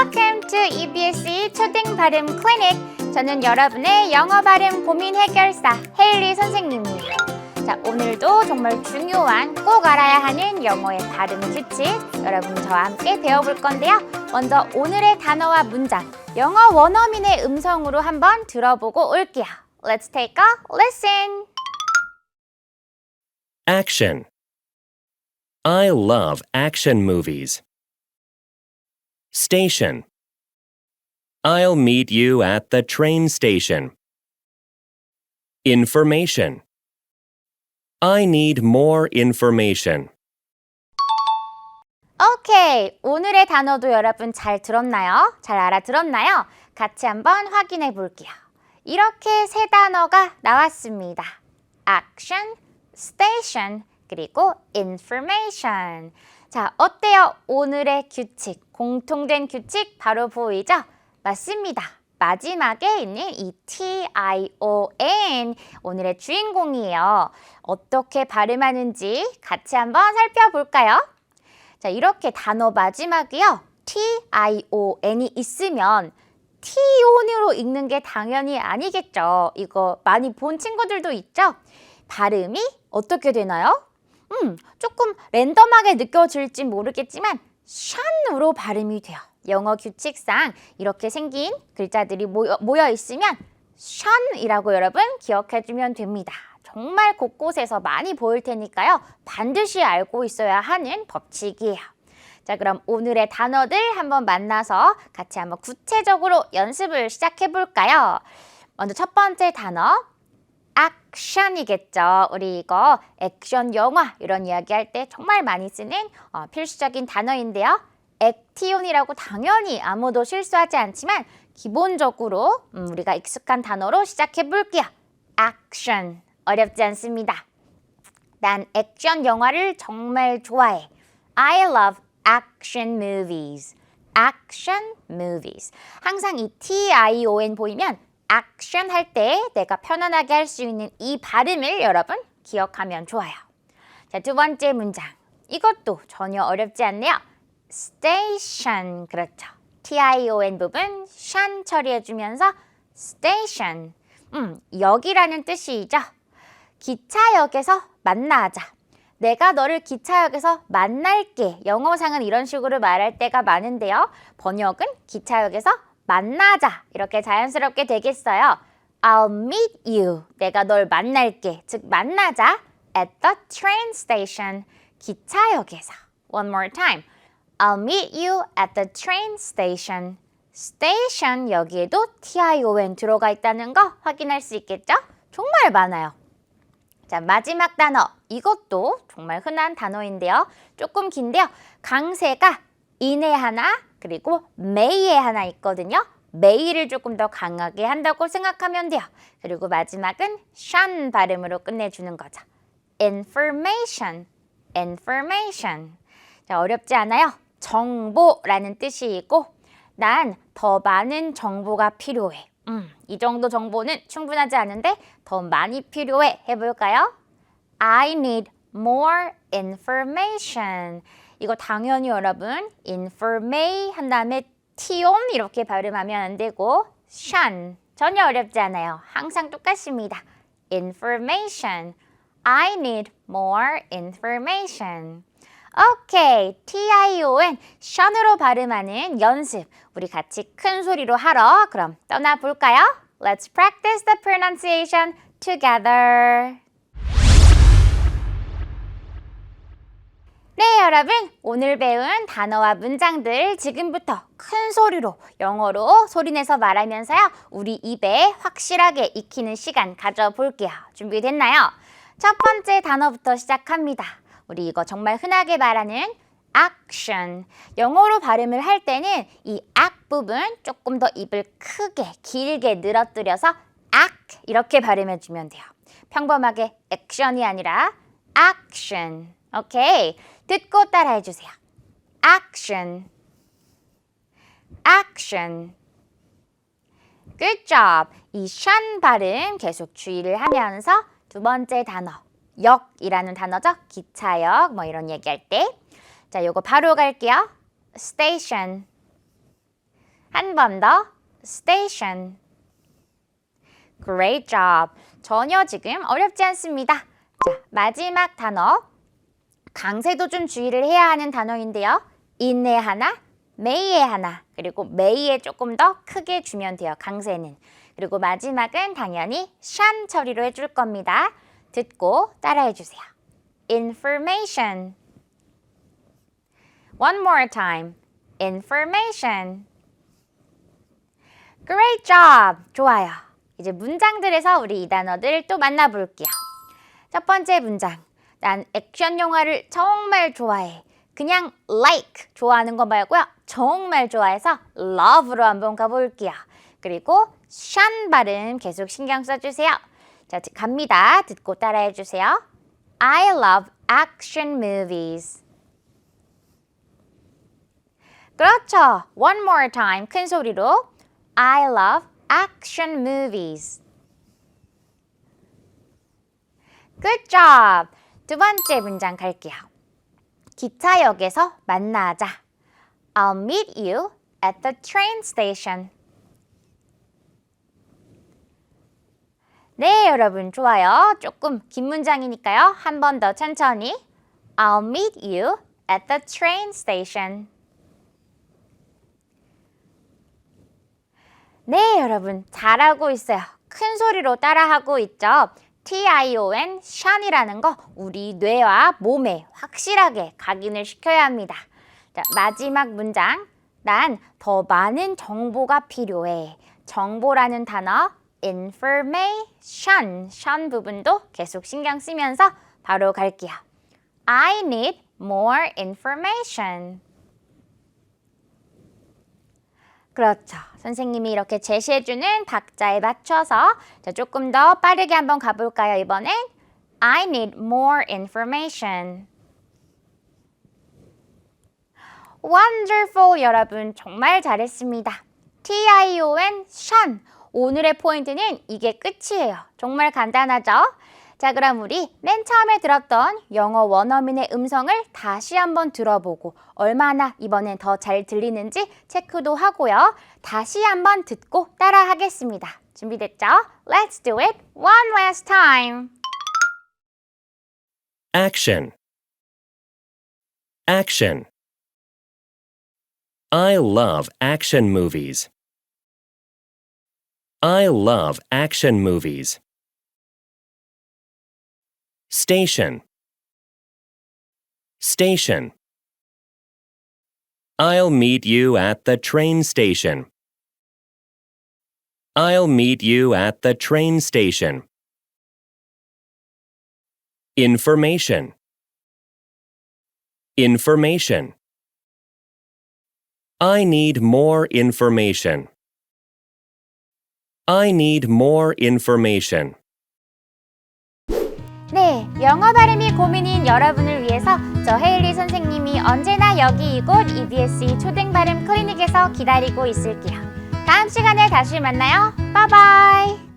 Welcome to EBSE 초등 발음 클리닉. 저는 여러분의 영어 발음 고민 해결사 헤일리 선생님이에요. 자, 오늘도 정말 중요한 꼭 알아야 하는 영어의 발음 규칙 여러분 저와 함께 배워볼 건데요. 먼저 오늘의 단어와 문장 영어 원어민의 음성으로 한번 들어보고 올게요. Let's take a listen. Action. I love action movies. Station. I'll meet you at the train station. Information. I need more information. 오케이. 오늘의 단어도 여러분 잘 들었나요? 잘 알아들었나요? 같이 한번 확인해 볼게요. 이렇게 세 단어가 나왔습니다. action, station, 그리고 information. 자, 어때요? 오늘의 규칙, 공통된 규칙 바로 보이죠? 맞습니다. 마지막에 있는 이 T-I-O-N 오늘의 주인공이에요. 어떻게 발음하는지 같이 한번 살펴볼까요? 자, 이렇게 단어 마지막이요. T-I-O-N이 있으면 T-O-N으로 읽는 게 당연히 아니겠죠. 이거 많이 본 친구들도 있죠? 발음이 어떻게 되나요? 음, 조금 랜덤하게 느껴질지 모르겠지만 샨으로 발음이 돼요. 영어 규칙상 이렇게 생긴 글자들이 모여, 모여 있으면 샨이라고 여러분 기억해 주면 됩니다. 정말 곳곳에서 많이 보일 테니까요. 반드시 알고 있어야 하는 법칙이에요. 자, 그럼 오늘의 단어들 한번 만나서 같이 한번 구체적으로 연습을 시작해 볼까요? 먼저 첫 번째 단어 액션이겠죠. 우리 이거 액션 영화 이런 이야기 할 때 정말 많이 쓰는 어, 필수적인 단어인데요. 액티온이라고 당연히 아무도 실수하지 않지만 기본적으로 음, 우리가 익숙한 단어로 시작해 볼게요. 액션 어렵지 않습니다. 난 액션 영화를 정말 좋아해. I love action movies. action movies. 항상 이 T-I-O-N 보이면 액션 할 때 내가 편안하게 할 수 있는 이 발음을 여러분 기억하면 좋아요. 자, 두 번째 문장. 이것도 전혀 어렵지 않네요. station. 그렇죠. T-I-O-N 부분 션 처리해 주면서 station. 음, 역이라는 뜻이죠. 기차역에서 만나자. 내가 너를 기차역에서 만날게. 영어상은 이런 식으로 말할 때가 많은데요. 번역은 기차역에서 만나자. 이렇게 자연스럽게 되겠어요. I'll meet you. 내가 널 만날게. 즉, 만나자. At the train station. 기차역에서. One more time. I'll meet you at the train station. station 여기에도 T-I-O-N 들어가 있다는 거 확인할 수 있겠죠? 정말 많아요. 자, 마지막 단어. 이것도 정말 흔한 단어인데요. 조금 긴데요. 강세가 인에 하나, 그리고 메이에 하나 있거든요. 메이를 조금 더 강하게 한다고 생각하면 돼요. 그리고 마지막은 션 발음으로 끝내주는 거죠. information, information. 자, 어렵지 않아요? 정보라는 뜻이고, 난 더 많은 정보가 필요해. 음, 이 정도 정보는 충분하지 않은데 더 많이 필요해. 해볼까요? I need more information. 이거 당연히 여러분 information 한 다음에 tion 이렇게 발음하면 안 되고 션 전혀 어렵지 않아요. 항상 똑같습니다. information. I need more information. 오케이, T-I-O-N, 션으로 발음하는 연습. 우리 같이 큰 소리로 하러 그럼 떠나 볼까요? Let's practice the pronunciation together. 네, 여러분. 오늘 배운 단어와 문장들 지금부터 큰 소리로 영어로 소리내서 말하면서요. 우리 입에 확실하게 익히는 시간 가져볼게요. 준비됐나요? 첫 번째 단어부터 시작합니다. 우리 이거 정말 흔하게 말하는 action. 영어로 발음을 할 때는 이 ac 부분 조금 더 입을 크게 길게 늘어뜨려서 ac 이렇게 발음해 주면 돼요. 평범하게 action이 아니라 action. 오케이. 듣고 따라해 주세요. action. action. Good job. 이션 발음 계속 주의를 하면서 두 번째 단어 역이라는 단어죠. 기차역 뭐 이런 얘기할 때. 자, 요거 바로 갈게요. station. 한 번 더. station. Great job. 전혀 지금 어렵지 않습니다. 자, 마지막 단어. 강세도 좀 주의를 해야 하는 단어인데요. in에 하나, may에 하나, 그리고 may에 조금 더 크게 주면 돼요. 강세는. 그리고 마지막은 당연히 샨 처리로 해줄 겁니다. 듣고 따라해 주세요. information. One more time. information. Great job. 좋아요. 이제 문장들에서 우리 이 단어들 또 만나볼게요. 첫 번째 문장. 난 액션 영화를 정말 좋아해. 그냥 like 좋아하는 거 말고요. 정말 좋아해서 love로 한번 가볼게요. 그리고 샨 발음 계속 신경 써주세요. 자, 갑니다. 듣고 따라해 주세요. I love action movies. 그렇죠. One more time. 큰 소리로. I love action movies. Good job. 두 번째 문장 갈게요. 기차역에서 만나자. I'll meet you at the train station. 네, 여러분 좋아요. 조금 긴 문장이니까요. 한 번 더 천천히. I'll meet you at the train station. 네, 여러분 잘하고 있어요. 큰 소리로 따라하고 있죠. T-I-O-N, 션이라는 거 우리 뇌와 몸에 확실하게 각인을 시켜야 합니다. 자, 마지막 문장. 난 더 많은 정보가 필요해. 정보라는 단어 information, 션 부분도 계속 신경 쓰면서 바로 갈게요. I need more information. 그렇죠. 선생님이 이렇게 제시해주는 박자에 맞춰서 자, 조금 더 빠르게 한번 가볼까요, 이번엔? I need more information. Wonderful, 여러분. 정말 잘했습니다. T-I-O-N, 션. 오늘의 포인트는 이게 끝이에요. 정말 간단하죠? 자, 그럼 우리 맨 처음에 들었던 영어 원어민의 음성을 다시 한번 들어보고 얼마나 이번엔 더 잘 들리는지 체크도 하고요. 다시 한번 듣고 따라 하겠습니다. 준비됐죠? Let's do it one last time. Action. Action. I love action movies. I love action movies. Station. Station. I'll meet you at the train station. I'll meet you at the train station. Information. Information. I need more information. I need more information. 네, 영어 발음이 고민인 여러분을 위해서 저 헤일리 선생님이 언제나 여기 이곳 EBS 초등 발음 클리닉에서 기다리고 있을게요. 다음 시간에 다시 만나요. 바이바이.